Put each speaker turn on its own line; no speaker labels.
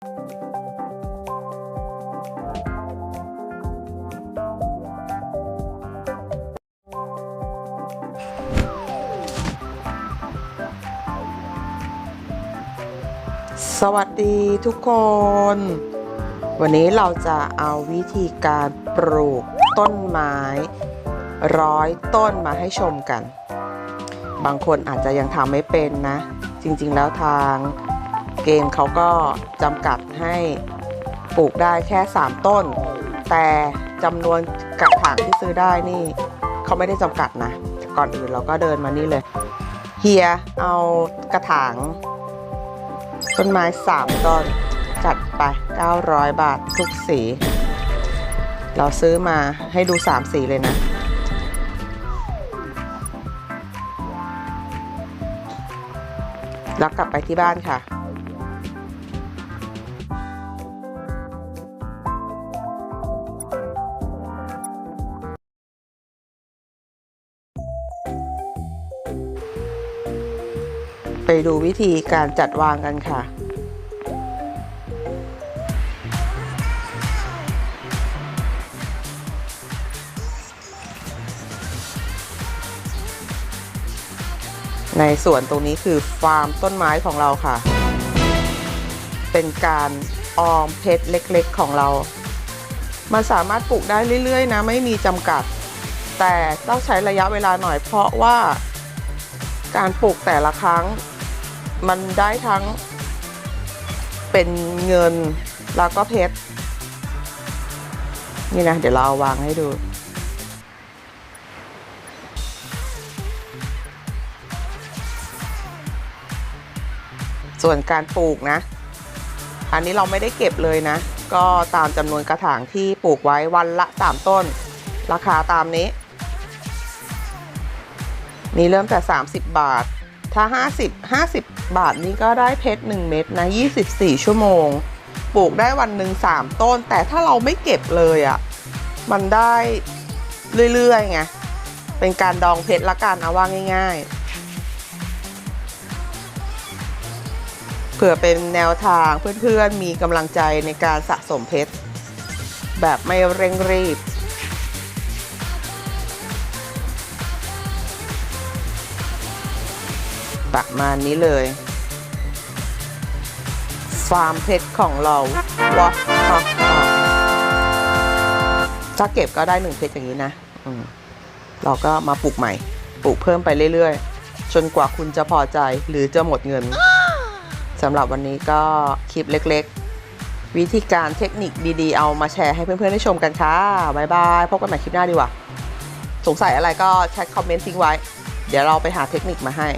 สวัสดีทุกคน วันนี้เราจะเอาวิธีการปลูกต้นไม้ร้อยต้นมาให้ชมกัน บางคนอาจจะยังทำไม่เป็นนะ จริงๆแล้วทาง เกมเขาก็จำกัดให้ปลูกได้แค่ 3 ต้น แต่จำนวนกระถางที่ซื้อได้นี่เขาไม่ได้จำกัดนะ ก่อนอื่นเราก็เดินมานี่เลย เฮียเอากระถางต้นไม้ 3 ต้นจัดไป 900 บาททุกสี เราซื้อมาให้ดู 3 สีเลยนะแล้วกลับไปที่บ้านค่ะ ไปดูวิธีการจัดวางกันค่ะ ในส่วนตรงนี้คือฟาร์มต้นไม้ของเราค่ะ เป็นการออมเพชรเล็กๆของเรา มันสามารถปลูกได้เรื่อยๆนะ ไม่มีจำกัด แต่ต้องใช้ระยะเวลาหน่อยเพราะว่าการปลูกแต่ละครั้ง มันได้ทั้งเป็นเงินแล้วก็เพชร นี่นะ เดี๋ยวเราเอาวางให้ดู ส่วนการปลูกนะ อันนี้เราไม่ได้เก็บเลยนะ ก็ตามจำนวนกระถางที่ปลูกไว้วันละ 3 ต้น ราคาตามนี้ นี่เริ่มแต่ 30 บาท ถ้า 50 50 บาทนี้ก็ได้เพชร 1 เม็ดนะ 24 ชั่วโมง ปลูกได้วันหนึ่ง3 ต้น แต่ถ้าเราไม่เก็บเลยอะ่ะ มันได้เรื่อยๆไง เป็นการดองเพชรละกันเอาว่าง่ายๆเผื่อเป็นแนวทางเพื่อนๆ มีกำลังใจในการสะสมเพชร แบบไม่เร่งรีบ ประมาณนี้เลย ฟาร์มเพชรของเราว้าวถ้าเก็บก็ได้หนึ่งเพชรอย่างนี้นะเราก็มาปลูกใหม่ ปลูกเพิ่มไปเรื่อยๆ จนกว่าคุณจะพอใจหรือจะหมดเงินสำหรับวันนี้ก็คลิปเล็กๆ วิธีการเทคนิคดีๆ เอามาแชร์ให้เพื่อนๆได้ชมกันค่ะบ๊ายบายพบกันใหม่คลิปหน้าดีกว่า สงสัยอะไรก็แชทคอมเมนต์ทิ้งไว้ เดี๋ยวเราไปหาเทคนิคมาให้